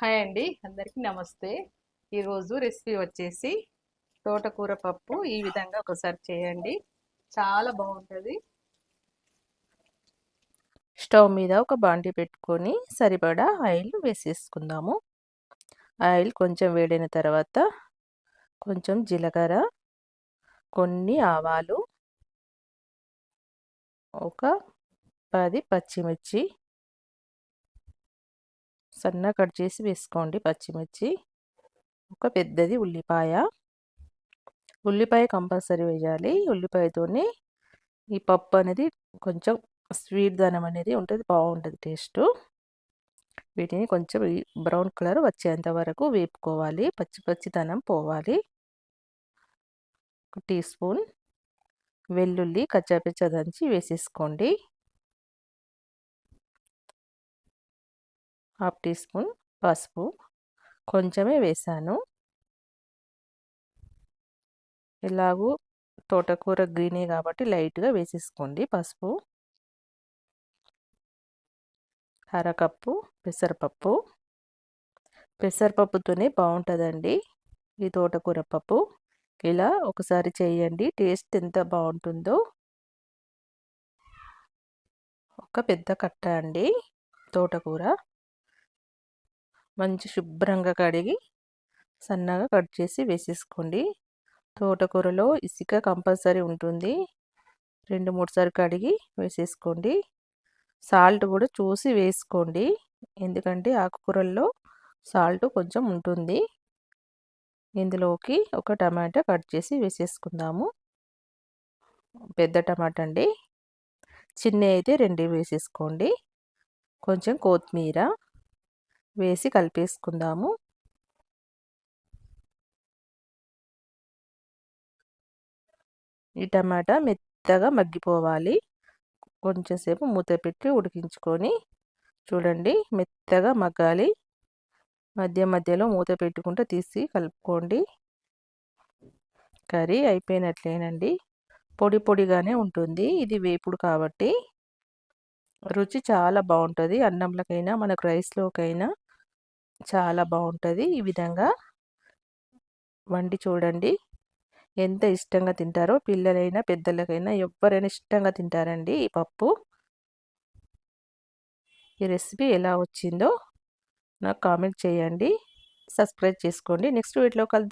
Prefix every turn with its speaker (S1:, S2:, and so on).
S1: Hi అండి అందరికీ నమస్తే. ఈరోజు రెసిపీ వచ్చేసి తోటకూర పప్పు ఈ విధంగా ఒకసారి చేయండి. చాలా బాగుంటుంది.
S2: స్టవ్ మీద ఒక బాండి పెట్టుకొని సరిపడా ఆయిల్ వేసేసుకుందాము. ఆయిల్ కొంచెం వేడిన తర్వాత కొంచెం జీలకర్ర కొన్ని ఆవాలు ఒక పది పచ్చిమిర్చి సన్న కట్ చేసి వేసుకోండి పచ్చిమిర్చి. ఒక పెద్దది ఉల్లిపాయ. ఉల్లిపాయ కంపల్సరీ వేయాలి. ఉల్లిపాయతోనే ఈ పప్పు అనేది కొంచెం స్వీట్ ధనం అనేది ఉంటుంది బాగుంటుంది టేస్ట్. వీటిని కొంచెం బ్రౌన్ కలర్ వచ్చేంత వరకు వేపుకోవాలి. పచ్చి పచ్చిదనం పోవాలి. ఒక టీ స్పూన్ వెల్లుల్లి కచ్చాపిచ్చ దంచి వేసేసుకోండి. హాఫ్ టీ స్పూన్ పసుపు కొంచెమే వేసాను. ఎలాగూ తోటకూర గ్రీనే కాబట్టి లైట్గా వేసేసుకోండి పసుపు. అరకప్పు పెసరపప్పు. పెసరపప్పుతోనే బాగుంటుందండి ఈ తోటకూర పప్పు. ఇలా ఒకసారి చేయండి టేస్ట్ ఎంత బాగుంటుందో ఒక పెద్ద కట్ట అండి తోటకూర. మంచి శుభ్రంగా కడిగి సన్నగా కట్ చేసి వేసేసుకోండి. తోటకూరలో ఇసుక కంపల్సరీ ఉంటుంది. రెండు మూడు సార్లు కడిగి వేసేసుకోండి. సాల్ట్ కూడా చూసి వేసుకోండి. ఎందుకంటే ఆకుకూరల్లో సాల్ట్ కొంచెం ఉంటుంది. ఇందులోకి ఒక టమాటా కట్ చేసి వేసేసుకుందాము. పెద్ద టమాటా అండి. చిన్న అయితే రెండు వేసేసుకోండి. కొంచెం కొత్తిమీర వేసి కలిపేసుకుందాము. ఈ టమాటా మెత్తగా మగ్గిపోవాలి. కొంచెంసేపు మూత పెట్టి ఉడికించుకొని చూడండి మెత్తగా మగ్గాలి. మధ్య మధ్యలో మూత పెట్టుకుంటూ తీసి కలుపుకోండి. కర్రీ అయిపోయినట్లేనండి. పొడి పొడిగానే ఉంటుంది. ఇది వేపుడు కాబట్టి రుచి చాలా బాగుంటుంది. అన్నంలోకైనా మనకు రైస్లోకైనా చాలా బాగుంటుంది ఈ విధంగా. వండి చూడండి. ఎంత ఇష్టంగా తింటారో పిల్లలైనా పెద్దలకైనా ఎవరైనా ఇష్టంగా తింటారండి ఈ పప్పు. ఈ రెసిపీ ఎలా వచ్చిందో నాకు కామెంట్ చేయండి. సబ్స్క్రైబ్ చేసుకోండి. నెక్స్ట్ వీటిలో కలుద్దాం.